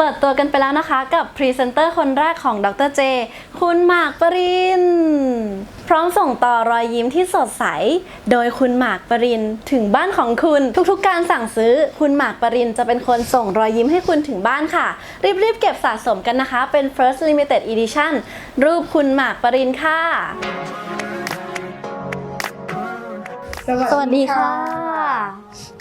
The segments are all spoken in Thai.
เปิดตัวกันไปแล้วนะคะกับพรีเซนเตอร์คนแรกของดรเจ คุณหมากปริน พร้อมส่งต่อรอยยิ้มที่สดใส โดยคุณหมากปรินถึงบ้านของคุณ ทุกๆ การสั่งซื้อ คุณหมากปรินจะเป็นคนส่งรอยยิ้มให้คุณถึงบ้านค่ะ รีบๆ เก็บสะสมกันนะคะ เป็น first limited edition รูปคุณหมากปรินค่ะ สวัสดีค่ะ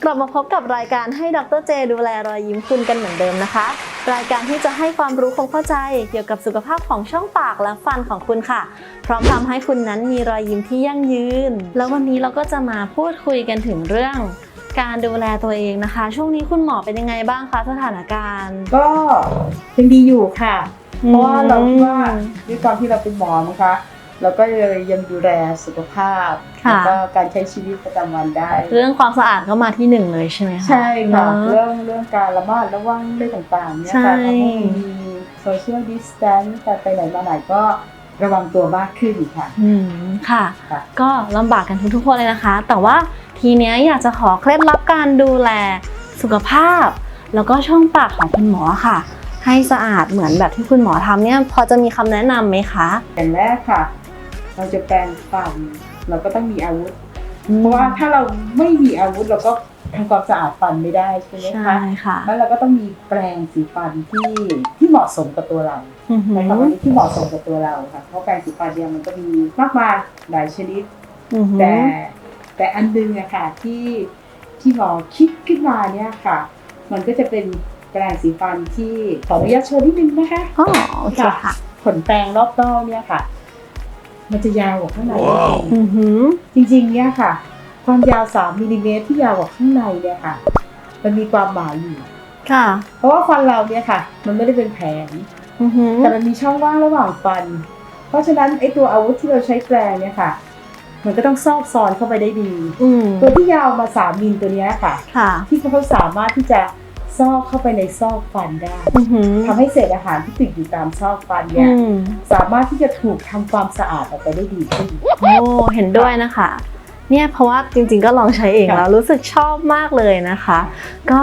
กลับมาพบกับรายการให้ดรเจ ดูแลรอยยิ้มคุณกันเหมือนเดิมนะคะ รายการที่จะให้ความรู้ความเข้าใจ เกี่ยวกับสุขภาพของช่องปากและฟันของคุณค่ะ พร้อมทำให้คุณนั้นมีรอยยิ้มที่ยั่งยืน แล้ววันนี้เราก็จะมาพูดคุยกันถึงเรื่อง การดูแลตัวเองนะคะ ช่วงนี้คุณหมอเป็นยังไงบ้างคะสถานการณ์ ก็ยังดีอยู่ค่ะอืมเพราะว่าเราคิดว่าด้วยความที่เราเป็นหมอนะคะ เราก็เลยยังดูแลสุขภาพค่ะแล้วก็การใช้ชีวิตประจำวันได้ เรื่องความสะอาดก็มาที่หนึ่งเลยใช่ไหมคะใช่ค่ะเนอะเรื่องเรื่องการระมัดระวังเรื่องต่างๆเนี่ยใช่ค่ะทำให้มี social distance การไปไหนมาไหนก็ระวังตัวมากขึ้นค่ะ อืมค่ะค่ะ ก็ลำบากกันทุกๆคนเลยนะคะ แต่ว่าทีเนี้ยอยากจะขอเคล็ดลับการดูแลสุขภาพ แล้วก็ช่องปากของคุณหมอค่ะ ให้สะอาดเหมือนแบบที่คุณหมอทำเนี่ยพอจะมีคำแนะนำไหมคะอย่างแรกค่ะ เราจะแปรงฟันเราก็ต้องมีอาวุธ เพราะว่าถ้าเราไม่มีอาวุธเราก็ทำความสะอาดฟันไม่ได้ใช่ไหมใช่คะค่ะแล้วเราก็ต้องมีแปรงสีฟันที่ที่เหมาะสมกับตัวเราอือหืในอคำว่าที่เหมาะสมกับตัวเราค่ะเพราะแปรงสีฟันเนี่ยมันก็มีมากมายหลายชนิดอือหือแต่แต่อันนึงอะค่ะที่ที่หมอคิดขึ้นมาเนี่ยค่ะ มันก็จะเป็นแปรงสีฟันที่ขออนุญาตโชว์นิดนึงนะคะอ๋อโอเคค่ะขนแปรงรอบนอกเนี่ยค่ะ มันจะยาวกว่าข้างในนิดนึงอือหือจริงๆเนี่ยค่ะ ความยาว3มิลลิเมตรที่ยาวกว่าข้างในเนี่ยค่ะ มันมีความหมายอยู่ ค่ะ เพราะว่าฟันเราเนี่ยค่ะ มันไม่ได้เป็นแผงอือหือแต่มันมีช่องว่างระหว่างฟัน เพราะฉะนั้นไอ้ตัวอาวุธที่เราใช้แปลงเนี่ยค่ะ มันก็ต้องซอกซอนเข้าไปได้ดี อืมตัวที่ยาวมา3มิลตัวเนี้ยค่ะ ค่ะ ที่เขาสามารถที่จะ ซอกเข้าไปในซอกฟันได้อือหือทำให้เศษอาหารที่ติดอยู่ตามซอกฟันอืเนี่ยมสามารถที่จะถูกทำความสะอาดออกไปได้ดีขึ้นโอ้เห็นด้วยนะคะเนี่ยเพราะว่าจริงๆก็ลองใช้เองค่ะแล้วรู้สึกชอบมากเลยนะคะ ก็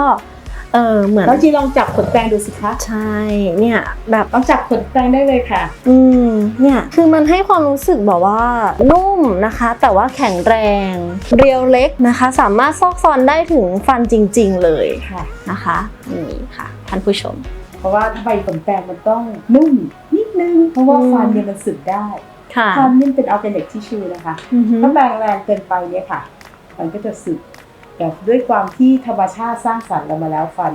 เออเหมือนแล้วจีลองจับขนแปรงดูสิคะใช่เนี่ยแบบลองจับขนแปรงได้เลยค่ะ อืมเนี่ยคือมันให้ความรู้สึกแบบว่านุ่มนะคะ แต่ว่าแข็งแรง เรียวเล็กนะคะ สามารถซอกซอนได้ถึงฟันจริง ๆ เลยค่ะนะคะนี่ค่ะท่านผู้ชม เพราะว่าถ้าใบขนแปรงมันต้องนุ่มนิดนึง เพราะว่าอืมฟันเนี่ยมันสึกได้ค่ะฟันนี่มันเป็นออร์แกนิกทิชชูนะคะอือหือถ้าแปรงแรงเกินไปเนี่ยค่ะมันก็จะสึก แต่ด้วยความที่ธรรมชาติสร้างสรรค์เรามาแล้วฟัน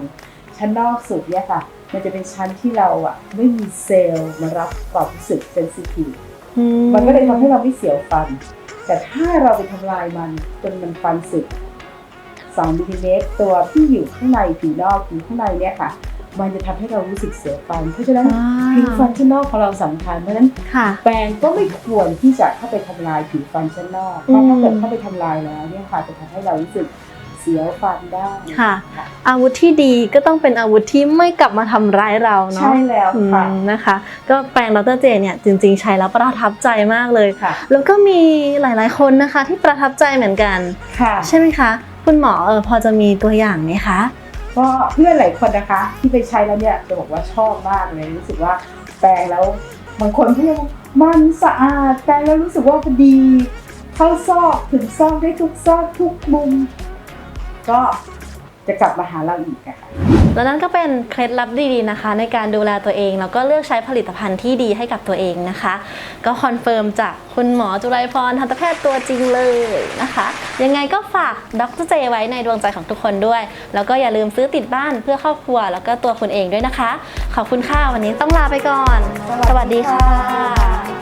ชั้นนอกสุดเนี่ยค่ะ มันจะเป็นชั้นที่เราอะไม่มีเซลล์มารับความรู้สึกเซนซิทีฟอืมันก็เลยทำให้เราไม่เสียวฟัน แต่ถ้าเราไปทำลายมันจนมันฟันสึก2มิลลิเมตรตัวที่อยู่ข้างในผิวนอกผิวข้างในเนี่ยค่ะ มันจะทำให้เรารู้สึกเสียวฟัน เพราะฉะนั้นอ่าผิวฟันชั้นนอกของเราสำคัญเพราะฉะนั้นค่ะแปรงก็ไม่ควรที่จะเข้าไปทำลายผิวฟันชั้นนอกเพอืราะมถ้าเกิดเข้าไปทำลายแล้วเนี่ยค่ะจะทำให้เรารู้สึก เสียวฟันได้ค่ะ อาวุธที่ดีก็ต้องเป็นอาวุธที่ไม่กลับมาทำร้ายเราเนาะใช่แล้วอืค่ะมนะคะ ก็แปลงดรเจเนี่ยจริง ๆ ใช้แล้วประทับใจมากเลยค่ะแล้วก็มีหลายๆคนนะคะที่ประทับใจเหมือนกันค่ะใช่ไหมคะ คุณหมอเออพอจะมีตัวอย่างไหมคะก็เพื่อนหลายคนนะคะ ที่ไปใช้แล้วเนี่ยจะบอกว่าชอบมากเลยรู้สึกว่าแปรงแล้วบางคนที่ยังมันสะอาดแปรงแล้วรู้สึกว่าพอดีเข้าซอกถึงซอกได้ทุกซอกทุกมุม ก็จะกลับมาหาเราอีกค่ะแล้วนั่นก็เป็นเคล็ดลับดีๆนะคะ ในการดูแลตัวเองแล้วก็เลือกใช้ผลิตภัณฑ์ที่ดีให้กับตัวเองนะคะ ก็คอนเฟิร์มจากคุณหมอจุไรพรทันตแพทย์ตัวจริงเลยนะคะ ยังไงก็ฝากดรเจไว้ในดวงใจของทุกคนด้วย แล้วก็อย่าลืมซื้อติดบ้านเพื่อครอบครัว แล้วก็ตัวคุณเองด้วยนะคะ ขอบคุณค่ะวันนี้ต้องลาไปก่อน สวัสดีค่ะ